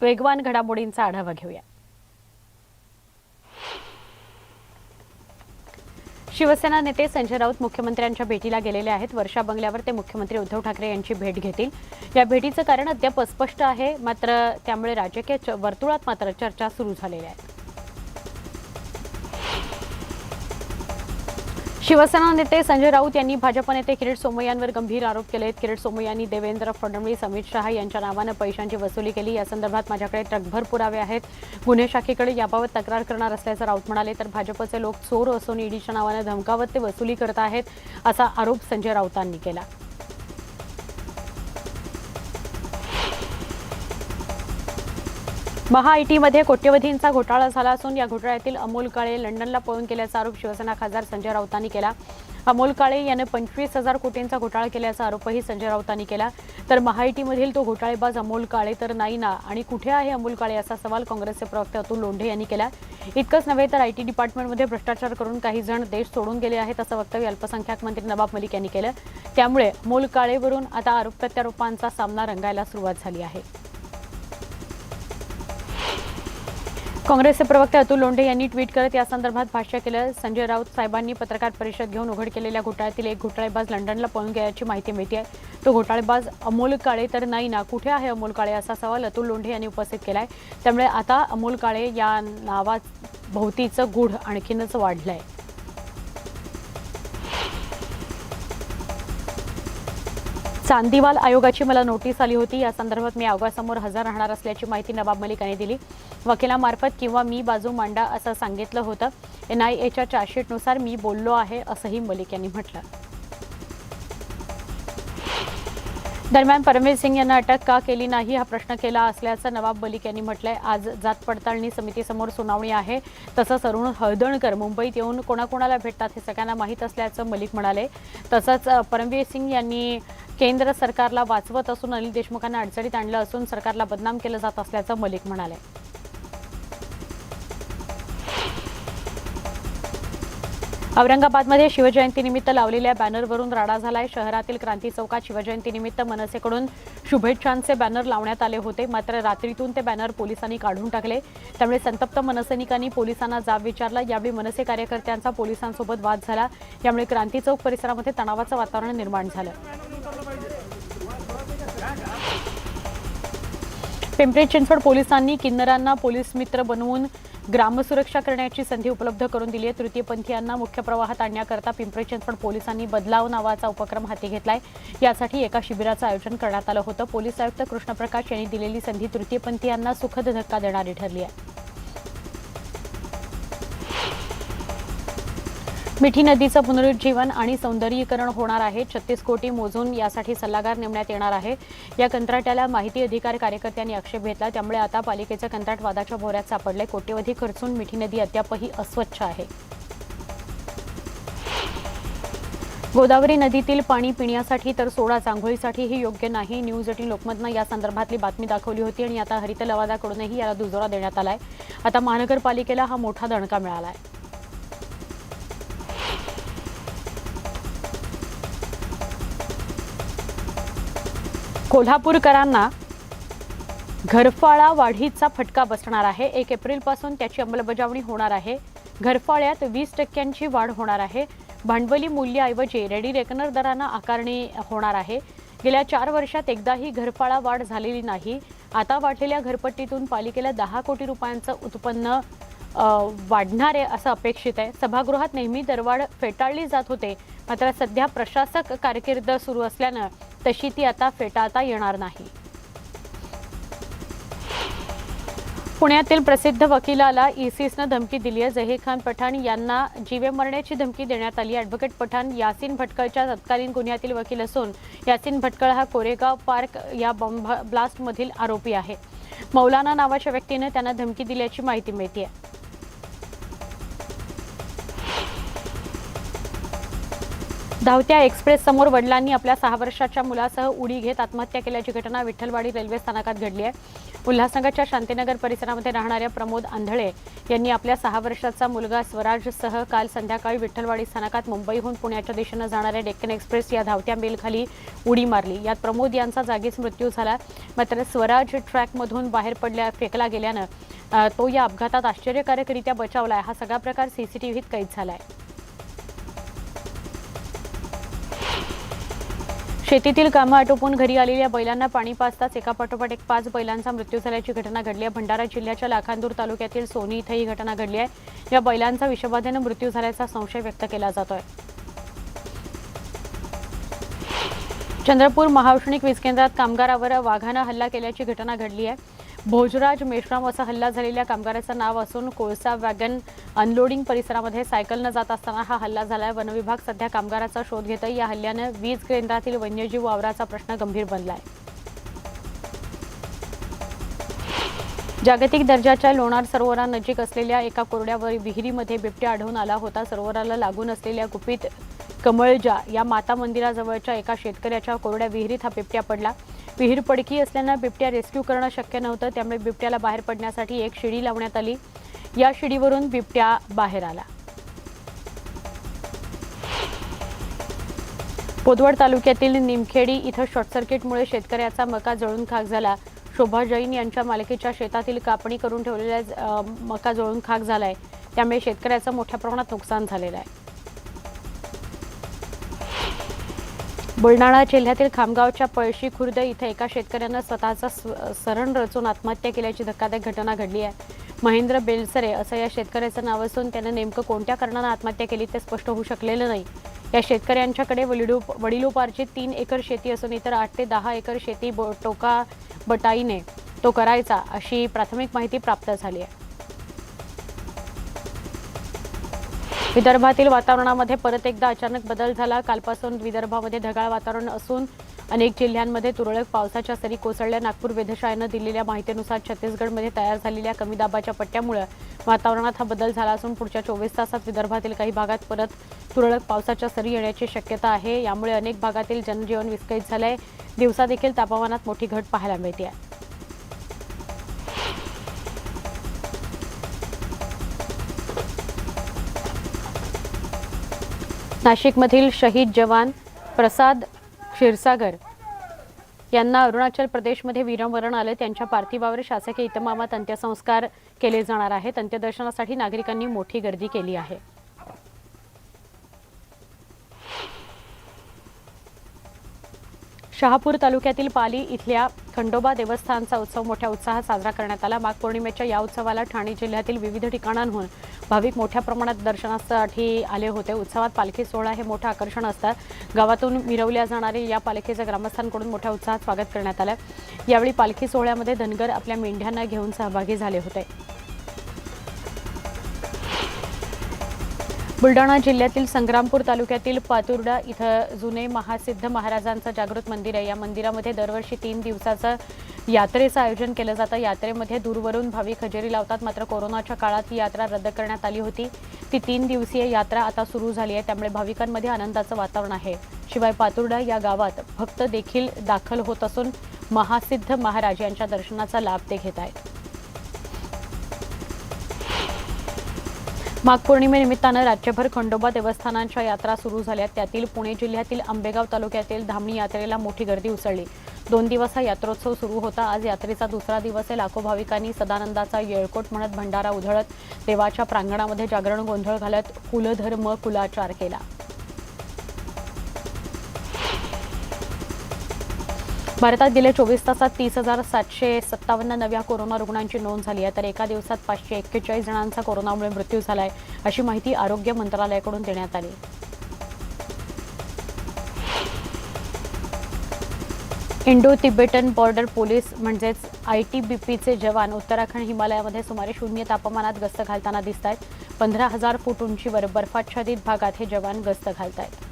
वेगवान घडामोडींचा आढावा घेऊया. शिवसेना नेते संजय राऊत मुख्यमंत्र्यांच्या भेटीला गेलेले आहेत. वर्षा बंगल्यावर ते मुख्यमंत्री उद्धव ठाकरे यांची भेट घेतील. या भेटीचं कारण अद्याप अस्पष्ट आहे मात्र त्यामुळे राजकीय च- वर्तुळात मात्र चर्चा सुरू झालेल्या आहेत. शिवसेना नेते संजय राऊत यांनी भाजप नेते किरीट सोमय्यांवर गंभीर आरोप केले आहेत किरीट सोमय्यांनी देवेंद्र फडणवीस अमित शहा यांच्या नावानं पैशांची वसुली केली. या संदर्भात माझ्याकडे ट्रकभर पुरावे आहेत. गुन्हे शाखेकडे याबाबत तक्रार करणार असल्याचं राऊत म्हणाले तर भाजपचे लोक चोर असून ईडीच्या नावानं धमकावत ते वसुली करत आहेत असा आरोप संजय राऊतांनी केला. महाआयटीमध्ये कोट्यवधींचा घोटाळा झाला असून या घोटाळ्यातील अमोल काळे लंडनला पळून केल्याचा आरोप शिवसेना खासदार संजय राऊतांनी केला. अमोल काळे यानं पंचवीस हजार कोटींचा घोटाळा केल्याचा आरोपही संजय राऊतांनी केला. तर महाआयटीमधील तो घोटाळेबाज अमोल काळे तर नाही ना आणि कुठे आहे अमोल काळे असा सवाल काँग्रेसचे प्रवक्ते अतुल लोंढे यांनी केला. इतकंच नव्हे तर आयटी डिपार्टमेंटमध्ये भ्रष्टाचार करून काही जण देश सोडून गेले आहेत असं वक्तव्य अल्पसंख्याक मंत्री नवाब मलिक यांनी केलं. त्यामुळे अमोल काळेवरून आता आरोप प्रत्यारोपांचा सामना रंगायला सुरुवात झाली आहे. काँग्रेसचे प्रवक्ते अतुल लोंढे यांनी ट्विट करत या संदर्भात भाष्य केलं. संजय राऊत साहेबांनी पत्रकार परिषद घेऊन उघड केलेल्या घोटाळ्यातील एक घोटाळेबाज लंडनला पळून गेल्याची माहिती मिळते तो घोटाळेबाज अमोल काळे तर नाही ना कुठे आहे अमोल काळे असा सवाल अतुल लोंढे यांनी उपस्थित केला आहे त्यामुळे आता अमोल काळे या नावा भोवतीचं गूढ आणखीनच आहे चांदीवाल आयोगाची मला नोटीस आली होती. या संदर्भात मी आयोगासमोर हजर राहणार असल्याची माहिती नवाब मलिक यांनी दिली. वकिलामार्फत किंवा मी बाजू मांडा असं सांगितलं होतं. एन आय एच्या चार्जशीटनुसार मी बोललो आहे असंही मलिक यांनी म्हटलं. दरम्यान परमवीर सिंग यांना अटक का केली नाही हा प्रश्न केला असल्याचं नवाब मलिक यांनी म्हटलंय. आज जात पडताळणी समितीसमोर सुनावणी आहे. तसंच अरुण हळदणकर मुंबईत येऊन कोणाकोणाला भेटतात हे सगळ्यांना माहीत असल्याचं मलिक म्हणाले. तसंच परमवीर सिंग यांनी केंद्र सरकारला वाचवत असून अनिल देशमुखांना अडचणीत आणलं असून सरकारला बदनाम केलं जात असल्याचं मलिक म्हणाले. औरंगाबादमध्ये शिवजयंतीनिमित्त लावलेल्या बॅनरवरून राडा झालाय. शहरातील क्रांती चौकात शिवजयंतीनिमित्त मनसेकडून शुभेच्छांचे बॅनर लावण्यात आले होते. मात्र रात्रीतून ते बॅनर पोलिसांनी काढून टाकले. त्यामुळे संतप्त मनसैनिकांनी पोलिसांना जाब विचारला. यावेळी मनसे कार्यकर्त्यांचा पोलिसांसोबत वाद झाला. यामुळे क्रांती चौक परिसरामध्ये तणावाचं वातावरण निर्माण झालं. पिंपरी चिंचवड पोलिसांनी किन्नरांना पोलीस मित्र बनवून ग्रामसुरक्षा करण्याची संधी उपलब्ध करून दिली आहे. तृतीयपंथीयांना मुख्य प्रवाहात आणण्याकरता पिंपरी चिंचवड पोलिसांनी बदलाव नावाचा उपक्रम हाती घेतलाय. यासाठी एका शिबिराचं आयोजन करण्यात आलं होतं. पोलीस आयुक्त कृष्णप्रकाश यांनी दिलेली संधी तृतीयपंथीयांना सुखद धक्का देणारी ठरली आहे. मिठी नदीचं पुनरुज्जीवन आणि सौंदर्यीकरण होणार आहे. छत्तीस कोटी मोजून यासाठी सल्लागार नेमण्यात येणार आहे. या कंत्राट्याला माहिती अधिकार कार्यकर्त्यांनी आक्षेप घेतला. त्यामुळे आता पालिकेचं कंत्राट वादाच्या भोऱ्यात सापडले कोट्यवधी खर्चून मिठी नदी अद्यापही अस्वच्छ आहे. गोदावरी नदीतील पाणी पिण्यासाठी तर सोडा चांगोळीसाठीही योग्य नाही. न्यूज एटीन लोकमतनं या संदर्भातली बातमी दाखवली होती आणि आता हरित लवादाकडूनही याला दुजोरा देण्यात आलाय. आता महानगरपालिकेला हा मोठा दणका मिळाला आहे कोल्हापूरकरांना घरफाळा वाढीचा फटका बसणार आहे. एक एप्रिलपासून त्याची अंमलबजावणी होणार आहे. घरफाळ्यात वीस टक्क्यांची वाढ होणार आहे. भांडवली मूल्याऐवजी रेडी रेकनर दरांना आकारणी होणार आहे. गेल्या चार वर्षात एकदाही घरफाळा वाढ झालेली नाही. आता वाढलेल्या घरपट्टीतून पालिकेला दहा कोटी रुपयांचं उत्पन्न वाढणार आहे असं अपेक्षित आहे. सभागृहात नेहमी दरवाढ फेटाळली जात होते. मात्र सध्या प्रशासक कारकीर्द सुरू असल्यानं तशी ती आता फेटाळता येणार नाही. पुण्यातील प्रसिद्ध वकिलाला इसिसनं धमकी दिली आहे जहीर खान पठाण यांना जीवे मरण्याची धमकी देण्यात आली. ॲडव्होकेट पठाण यासिन भटकळच्या तत्कालीन गुन्ह्यातील वकील असून यासिन भटकळ हा कोरेगाव पार्क या बॉम्ब ब्लास्टमधील आरोपी आहे. मौलाना नावाच्या व्यक्तीनं त्यांना धमकी दिल्याची माहिती मिळते आहे धावत्या एक्सप्रेस समोर वडिलांनी आपल्या सहा वर्षाच्या मुलासह उडी घेत आत्महत्या केल्याची घटना विठ्ठलवाडी रेल्वे स्थानकात घडली आहे. उल्हासनगरच्या शांतीनगर परिसरामध्ये राहणाऱ्या प्रमोद आंधळे यांनी आपल्या सहा वर्षाचा मुलगा स्वराजसह काल संध्याकाळी विठ्ठलवाडी स्थानकात मुंबईहून पुण्याच्या दिशेनं जाणाऱ्या डेक्कन एक्सप्रेस या धावत्या मेलखाली उडी मारली. यात प्रमोद यांचा जागीच मृत्यू झाला मात्र स्वराज ट्रॅकमधून बाहेर पडल्या फेकला गेल्यानं तो या अपघातात आश्चर्यकारकरित्या बचावला आहे. हा सगळा प्रकार सीसीटीव्हीत कैद झाला आहे. शेतीतील कामं आटोपून घरी आलेल्या बैलांना पाणी पाजताच एका एकापाठोपाठ एक पाच बैलांचा मृत्यू झाल्याची घटना घडली आहे. भंडारा जिल्ह्याच्या लाखांदूर तालुक्यातील सोनी इथं ही घटना घडली आहे. या बैलांचा विषबाधेनं मृत्यू झाल्याचा संशय व्यक्त केला जातोय. चंद्रपूर महाऔष्णिक वीज केंद्रात कामगारावर वाघानं हल्ला केल्याची घटना घडली आहे. भोजराज मेश्राम असा हल्ला झालेल्या कामगाराचं नाव असून कोळसा वॅगन अनलोडिंग परिसरामध्ये सायकलनं जात असताना हा हल्ला झालाय. वनविभाग सध्या कामगाराचा शोध घेत या हल्ल्यानं वीज केंद्रातील वन्यजीव वावराचा प्रश्न गंभीर बनलाय. जागतिक दर्जाच्या लोणार सरोवरानजीक असलेल्या एका कोरड्यावर विहिरीमध्ये बिबट्या आढळून आला होता. सरोवराला लागून असलेल्या गुपित कमळजा या माता मंदिराजवळच्या एका शेतकऱ्याच्या कोरड्या विहिरीत हा बिबट्या पडला. विहीर पडकी असल्यानं बिबट्या रेस्क्यू करणं शक्य नव्हतं. त्यामुळे बिबट्याला बाहेर पडण्यासाठी एक शिडी लावण्यात आली. या शिडीवरून बिबट्या बाहेर आला. पोदवड तालुक्यातील निमखेडी इथं शॉर्ट सर्किटमुळे शेतकऱ्याचा मका जळून खाक झाला. शोभा जैन यांच्या मालकीच्या शेतातील कापणी करून ठेवलेल्या मका जळून खाक झालाय. त्यामुळे शेतकऱ्याचं मोठ्या प्रमाणात नुकसान झालेलं आहे. बुलढाणा जिल्ह्यातील खामगावच्या पळशी खुर्द इथं एका शेतकऱ्यानं स्वतःचा सरण रचून आत्महत्या केल्याची धक्कादायक घटना घडली आहे. महेंद्र बेलसरे असं या शेतकऱ्याचं नाव असून त्यानं नेमकं कोणत्या कारणानं आत्महत्या केली ते स्पष्ट होऊ शकलेलं नाही. या शेतकऱ्यांच्याकडे वडिलो वडिलोपार्जित तीन एकर शेती असून इतर आठ ते दहा एकर शेती बो टोका बटाईने तो करायचा अशी प्राथमिक माहिती प्राप्त झाली आहे. विदर्भातील वातावरणामध्ये परत एकदा अचानक बदल झाला. कालपासून विदर्भामध्ये ढगाळ वातावरण असून अनेक जिल्ह्यांमध्ये तुरळक पावसाच्या सरी कोसळल्या. नागपूर वेधशाळेनं दिलेल्या माहितीनुसार छत्तीसगडमध्ये तयार झालेल्या कमी दाबाच्या पट्ट्यामुळे वातावरणात हा बदल झाला असून पुढच्या चोवीस तासात विदर्भातील काही भागात परत तुरळक पावसाच्या सरी येण्याची शक्यता आहे. यामुळे अनेक भागातील जनजीवन विस्कळीत झालंय. दिवसा देखील तापमानात मोठी घट पाहायला मिळते आहे नाशिकमधील शहीद जवान प्रसाद क्षीरसागर यांना अरुणाचल प्रदेशमध्ये वीरमरण आलं. त्यांच्या पार्थिवावर शासकीय इतमामात अंत्यसंस्कार केले जाणार आहेत. अंत्यदर्शनासाठी नागरिकांनी मोठी गर्दी केली आहे. शहापूर तालुक्यातील पाली इथल्या खंडोबा देवस्थानचा उत्सव मोठ्या उत्साहात साजरा करण्यात आला. माघ पौर्णिमेच्या या उत्सवाला ठाणे जिल्ह्यातील विविध ठिकाणांहून भाविक मोठ्या प्रमाणात दर्शनासाठी आले होते. उत्सवात पालखी सोहळा हे मोठं आकर्षण असतात. गावातून मिरवल्या जाणारी या पालखीचं ग्रामस्थांकडून मोठ्या उत्साहात स्वागत करण्यात आलं. यावेळी पालखी सोहळ्यामध्ये धनगर आपल्या मेंढ्यांना घेऊन सहभागी झाले होते. बुलढाणा जिल्ह्यातील संग्रामपूर तालुक्यातील पातुर्डा इथं जुने महासिद्ध महाराजांचं जागृत मंदिर आहे. या मंदिरामध्ये दरवर्षी तीन दिवसाचं यात्रेचं आयोजन केलं जातं. यात्रेमध्ये दूरवरून भाविक हजेरी लावतात. मात्र कोरोनाच्या काळात ही यात्रा रद्द करण्यात आली होती. ती तीन दिवसीय यात्रा आता सुरू झाली आहे. त्यामुळे भाविकांमध्ये आनंदाचं वातावरण आहे. शिवाय पातुर्डा या गावात भक्त देखील दाखल होत असून महासिद्ध महाराज यांच्या दर्शनाचा लाभ ते घेत आहेत. माघ पौर्णिमेनिमित्तानं राज्यभर खंडोबा देवस्थानांच्या यात्रा सुरू झाल्या त्यातील पुणे जिल्ह्यातील आंबेगाव तालुक्यातील धामणी यात्रेला मोठी गर्दी उसळली. दोन दिवस हा यात्रोत्सव सुरू होता. आज यात्रेचा दुसरा दिवस आहे. लाखो भाविकांनी सदानंदाचा येळकोट म्हणत भंडारा उधळत देवाच्या प्रांगणामध्ये जागरण गोंधळ घालत कुलधर्म कुलाचार केला. भारतात गेल्या चोवीस तासात तीस हजार सातशे सत्तावन्न नव्या कोरोना रुग्णांची नोंद झाली आहे. तर एका दिवसात पाचशे एक्केचाळीस जणांचा कोरोनामुळे मृत्यू झाला आहे अशी माहिती आरोग्य मंत्रालयाकडून देण्यात आली. इंडो तिबेटन बॉर्डर पोलीस म्हणजेच आय टी बी पीचे जवान उत्तराखंड हिमालयामध्ये सुमारे शून्य तापमानात गस्त घालताना दिसत आहेत पंधरा हजार फूट उंचीवर बर्फाच्छादित भागात हे जवान गस्त घालत आहेत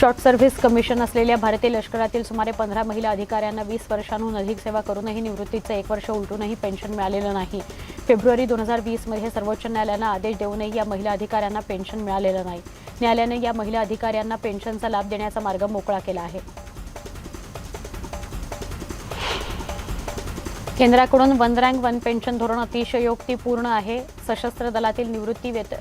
शॉर्ट सर्व्हिस कमिशन असलेल्या भारतीय लष्करातील सुमारे पंधरा महिला अधिकाऱ्यांना वीस वर्षांहून अधिक सेवा करूनही निवृत्तीचं एक वर्ष उलटूनही पेन्शन मिळालेलं नाही. फेब्रुवारी दोन हजार वीसमध्ये सर्वोच्च न्यायालयानं आदेश देऊनही या महिला अधिकाऱ्यांना पेन्शन मिळालेलं नाही. न्यायालयानं या महिला अधिकाऱ्यांना पेन्शनचा लाभ देण्याचा मार्ग मोकळा केला आहे. केंद्राकडून वन रँक वन पेन्शन धोरण अतिशयोक्तीपूर्ण आहे. सशस्त्र दलातील निवृत्ती वेत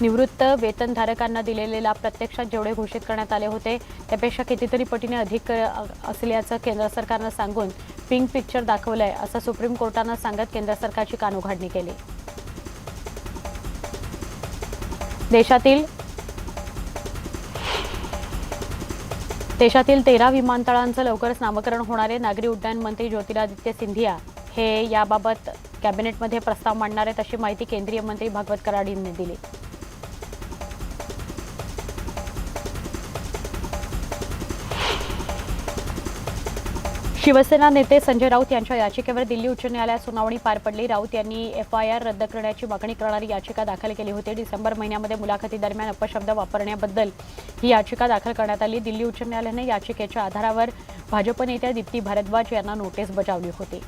निवृत्त वेतनधारकांना दिलेले लाभ प्रत्यक्षात जेवढे घोषित करण्यात आले होते त्यापेक्षा कितीतरी पटीने अधिक असल्याचं केंद्र सरकारनं सांगून पिंक पिक्चर दाखवलंय असं सुप्रीम कोर्टानं सांगत केंद्र सरकारची कानउघाडणी केली. देशातील देशातील तेरा विमानतळांचं लवकरच नामकरण होणारे नागरी उड्डाण मंत्री ज्योतिरादित्य सिंधिया हे याबाबत कॅबिनेटमध्ये प्रस्ताव मांडणार आहेत अशी माहिती केंद्रीय मंत्री भागवत कराड यांनी दिली. शिवसेना नेते संजय राऊत यांच्या याचिकेवर दिल्ली उच्च न्यायालयात सुनावणी पार पडली. राऊत यांनी एफ आय आर रद्द करण्याची मागणी करणारी याचिका दाखल केली होती. डिसेंबर महिन्यामध्ये मुलाखतीदरम्यान अपशब्द वापरण्याबद्दल ही याचिका दाखल करण्यात आली. दिल्ली उच्च न्यायालयाने याचिकेच्या आधारावर भाजप नेत्या दीप्ती भारद्वाज यांना नोटीस बजावली होती.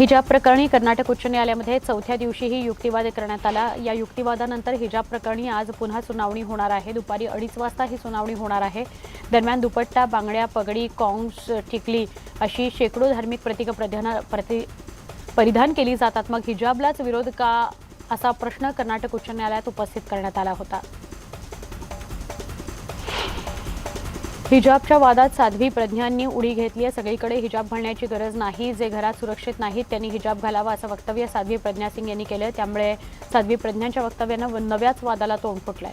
हिजाब प्रकरणी कर्नाटक उच्च न्यायालयामध्ये चौथ्या दिवशीही युक्तिवाद करण्यात आला. या युक्तिवादानंतर हिजाब प्रकरणी आज पुन्हा सुनावणी होणार आहे. दुपारी अडीच वाजता ही सुनावणी होणार आहे. दरम्यान दुपट्टा बांगड्या पगडी कॉंग्स टिकली अशी शेकडो धार्मिक प्रतीक प्रधान प्रति परिधान केली जातात. मग हिजाबलाच विरोध का? असा प्रश्न कर्नाटक उच्च न्यायालयात उपस्थित करण्यात आला होता. हिजाबच्या वादात साध्वी प्रज्ञांनी उडी घेतली आहे. सगळीकडे हिजाब घालण्याची गरज नाही जे घरात सुरक्षित नाहीत त्यांनी हिजाब घालावा असं वक्तव्य साध्वी प्रज्ञा सिंग यांनी केलं त्यामुळे साध्वी प्रज्ञांच्या वक्तव्यानं नव्याच वादाला तोंड फुटलंय.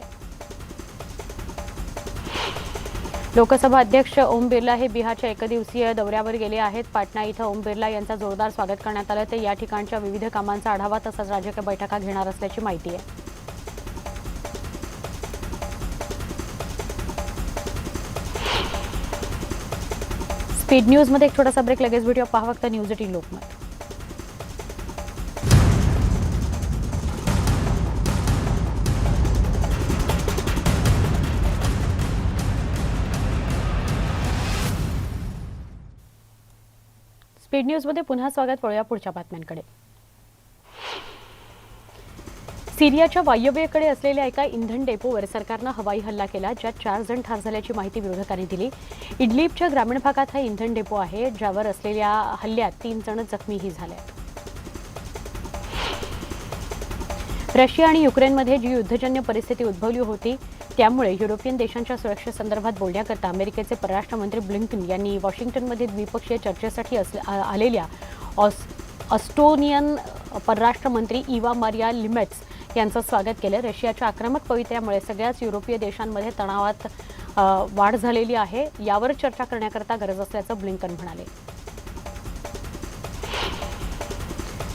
लोकसभा अध्यक्ष ओम बिर्ला हे बिहारच्या एकदिवसीय दौऱ्यावर गेले आहेत. पाटणा इथं ओम बिर्ला यांचा जोरदार स्वागत करण्यात आलं ते या ठिकाणच्या विविध कामांचा आढावा तसंच राजकीय बैठका घेणार असल्याची माहिती आहे. स्पीड न्यूजमध्ये एक छोटासा ब्रेक लगेच व्हिडिओ पहा फक्त न्यूज एटीन लोकमत स्पीड न्यूजमध्ये पुन्हा स्वागत. वळूया पुढच्या बातम्यांकडे. सिरियाच्या वायव्येकडे असलेल्या एका इंधन डेपोवर सरकारनं हवाई हल्ला केला ज्यात चार जण ठार झाल्याची माहिती विरोधकांनी दिली. इडलिबच्या ग्रामीण भागात हा इंधन डेपो आहे ज्यावर असलेल्या हल्ल्यात तीन जण जखमीही झाले. रशिया आणि युक्रेनमध्ये जी युद्धजन्य परिस्थिती उद्भवली होती त्यामुळे युरोपियन देशांच्या सुरक्षेसंदर्भात बोलण्याकरता अमेरिकेचे परराष्ट्र मंत्री ब्लिंकन यांनी वॉशिंग्टनमध्ये द्विपक्षीय चर्चेसाठी असले- आलेल्या ऑस ऑस्टोनियन परराष्ट्र मंत्री इवा मारिया लिमेट्स यांचं स्वागत केलं. रशियाच्या आक्रमक पवित्र्यामुळे सगळ्याच युरोपीय देशांमध्ये तणावात वाढ झालेली आहे. यावर चर्चा करण्याकरता गरज असल्याचं ब्लिंकन म्हणाले.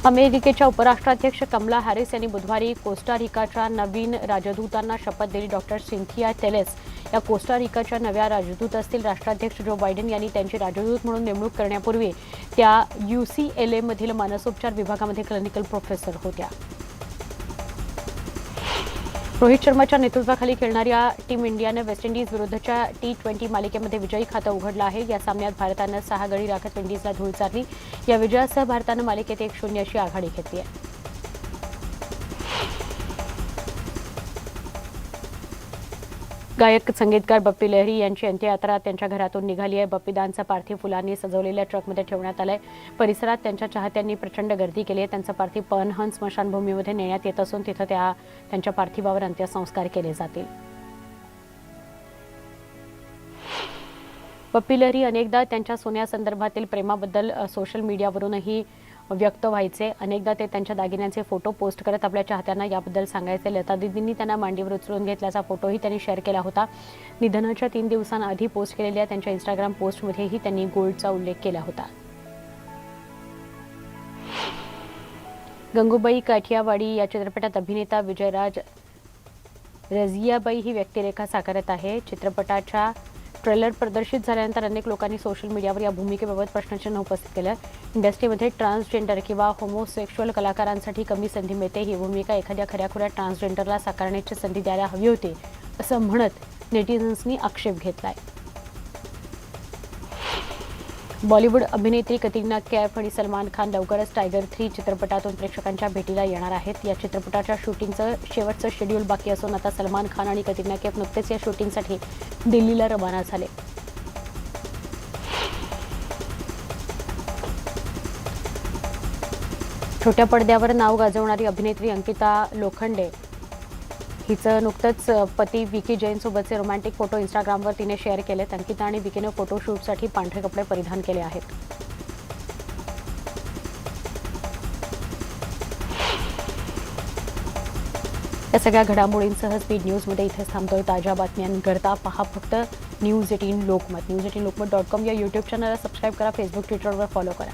अमेरिकेच्या उपराष्ट्राध्यक्ष कमला हॅरिस यांनी बुधवारी कोस्टा रिकाच्या नवीन राजदूतांना शपथ दिली. डॉक्टर सिंथिया टेलेस या कोस्टा रिकाच्या नव्या राजदूत असतील. राष्ट्राध्यक्ष जो बायडेन यांनी त्यांची राजदूत म्हणून नेमणूक करण्यापूर्वी त्या यू सी एल एमधील मानसोपचार विभागामध्ये क्लिनिकल प्रोफेसर होत्या. रोहित शर्माच्या नेतृत्वाखाली खेळणाऱ्या टीम इंडियानं वेस्ट इंडिज विरुद्धच्या टी ट्वेंटी मालिकेमध्ये विजयी खातं उघडलं आहे. या सामन्यात भारतानं सहा गडी राखत विंडीजला धूळ चारली. या विजयासह भारतानं मालिकेत एक शून्य अशी आघाडी घेतली आहे. गायक संगीतकार बप्पी लहरी यांची अंत्ययात्रा त्यांच्या घरातून निघाली आहे. बप्पीदांचं पार्थिव फुलांनी सजवलेल्या ट्रकमध्ये ठेवण्यात आलंय. परिसरात त्यांच्या चाहत्यांनी प्रचंड गर्दी केली आहे. त्यांचं पार्थिव पनहन स्मशानभूमीमध्ये नेण्यात येत असून तिथं त्या त्यांच्या पार्थिवावर अंत्यसंस्कार केले जातील. बप्पी लहरी अनेकदा त्यांच्या सोन्यासंदर्भातील प्रेमाबद्दल सोशल मीडियावरूनही व्यक्त व्हायचे. अनेकदा ते त्यांच्या दागिन्यांचे फोटो पोस्ट करत आपल्या चाहत्यांना याबद्दल सांगायचे. लता दिदींनी त्यांना मांडीवर उचलून घेतल्याचा फोटोही त्यांनी शेअर केला होता. निधनाच्या तीन दिवसांआधी पोस्ट केलेल्या त्यांच्या इंस्टाग्राम पोस्टमध्येही त्यांनी गोल्डचा उल्लेख केला होता. गंगूबाई काठियावाडी या चित्रपटात अभिनेता विजयराज रझियाबाई ही व्यक्तिरेखा साकारत आहे. चित्रपटाच्या ट्रेलर प्रदर्शित झाल्यानंतर अनेक लोकांनी सोशल मीडियावर या भूमिकेबाबत प्रश्नचिन्ह उपस्थित केलं. इंडस्ट्रीमध्ये ट्रान्सजेंडर किंवा होमोसेक्शुअल कलाकारांसाठी कमी संधी मिळते. ही भूमिका एखाद्या खऱ्याखुऱ्या ट्रान्सजेंडरला साकारण्याची संधी द्यायला हवी होती असं म्हणत नेटिझन्सनी आक्षेप घेतला आहे बॉलिवूड अभिनेत्री कतिना कैफ आणि सलमान खान लवकरच टायगर थ्री चित्रपटातून प्रेक्षकांच्या भेटीला येणार आहेत. या चित्रपटाच्या शूटिंगचं शेवटचं शेड्यूल बाकी असून आता सलमान खान आणि कतिना कैफ नुकतेच या शूटिंगसाठी दिल्लीला रवाना झाले. छोट्या पडद्यावर नाव गाजवणारी अभिनेत्री अंकिता लोखंडे तिचं नुकतंच पती विकी जैनसोबतचे रोमॅन्टिक फोटो इंस्टाग्रामवर तिने शेअर केलेत. अंकिता आणि विकीनं फोटोशूटसाठी पांढरे कपडे परिधान केले आहेत. या सगळ्या घडामोडींसह स्पीड न्यूजमध्ये इथेच थांबतोय ताज्या बातम्यांकरता पहा फक्त news eighteen Lokmat. News eighteen Lokmat dot com या यूट्यूब चॅनलला सबस्क्राईब करा फेसबुक ट्विटरवर फॉलो करा.